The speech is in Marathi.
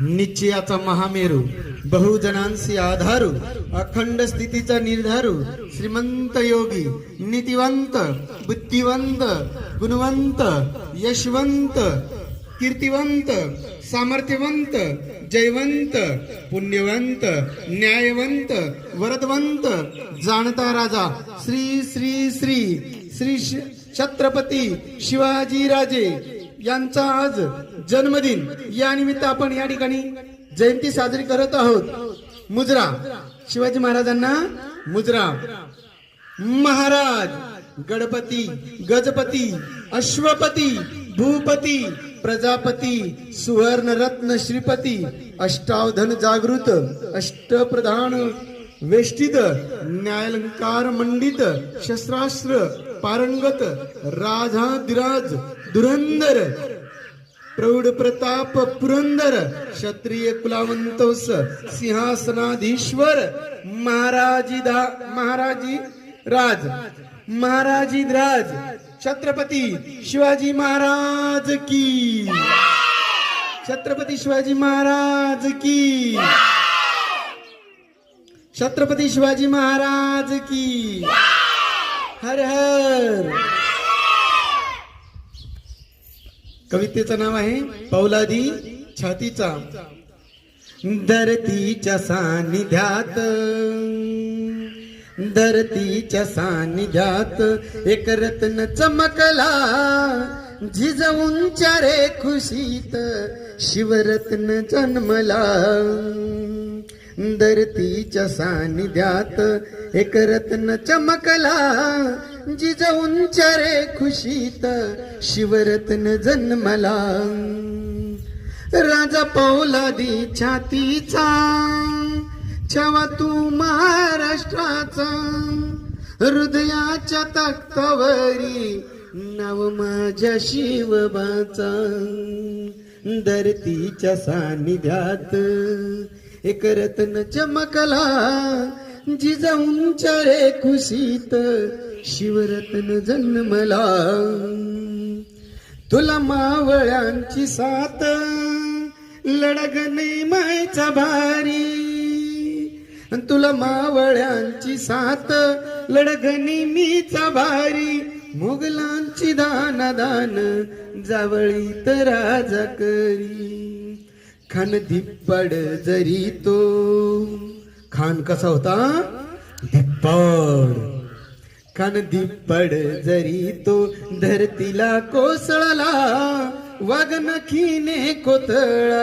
निश्चयाचा महामेरू बहुजनांशी आधारू अखंड स्थितीचा निर्धारू श्रीमंत योगी नीतिवंत बुद्धिवंत गुणवंत यशवंत कीर्तिवंत सामर्थ्यवंत जयवंत पुण्यवंत न्यायवंत वरदवंत जाणता राजा श्री श्री श्री श्री श- छत्रपती शिवाजी राजे यांचा आज जन्मदिन. या निमित्त आपण या ठिकाणी जयंती साजरी करत आहोत. मुजरा. शिवाजी महाराजांना मुजरा. महाराज गणपती गजपती अश्वपती भूपती प्रजापती सुवर्ण रत्न श्रीपती अष्टावधन जागृत अष्टप्रधान वेष्टित न्यायालंकार मंडित शस्त्रास्त्र पारंगत राजाधिराज धुरंदर प्रौढ प्रताप पुरंदर क्षत्रिय कुलावंतोस सिंहासनाधीश्वर महाराजी दा महाराजी राज महाराजी राज छत्रपती शिवाजी महाराज की। छत्रपती शिवाजी महाराज की। छत्रपती शिवाजी महाराज की। हर हर। कवितेचं नाव आहे पौलादी छातीचा। धरतीच्या सानिध्यात। धरतीच्या सानिध्यात एक रत्न चमकला झिजवून चारे खुशीत शिवरत्न जन्मला। धरतीच्या सानिध्यात एक रत्न चमकला जिजवूनच्या रे खुशीत शिवरत्न जन्मला. राजा पौलादी छातीचा छावा तू महाराष्ट्राचा. हृदयाच्या तक्तावरी नाव माझ्या शिवबाचा. धरतीच्या सानिध्यात एक रत्न चमकला जिजाऊंच्या रे खुशीत शिवरत्न जन्मला. तुला मावळ्यांची साथ लडगणे मायचा भारी. तुला मावळ्यांची साथ लडगणी मीचा भारी. मुघलांची दान दान जावळीत राजा करी. खान धिप्पड जरी तो. खान कसा होता? धिप्पड खान धिप्पड जरी तो धरतीला कोसळला. वाघ नखीने कोतळा.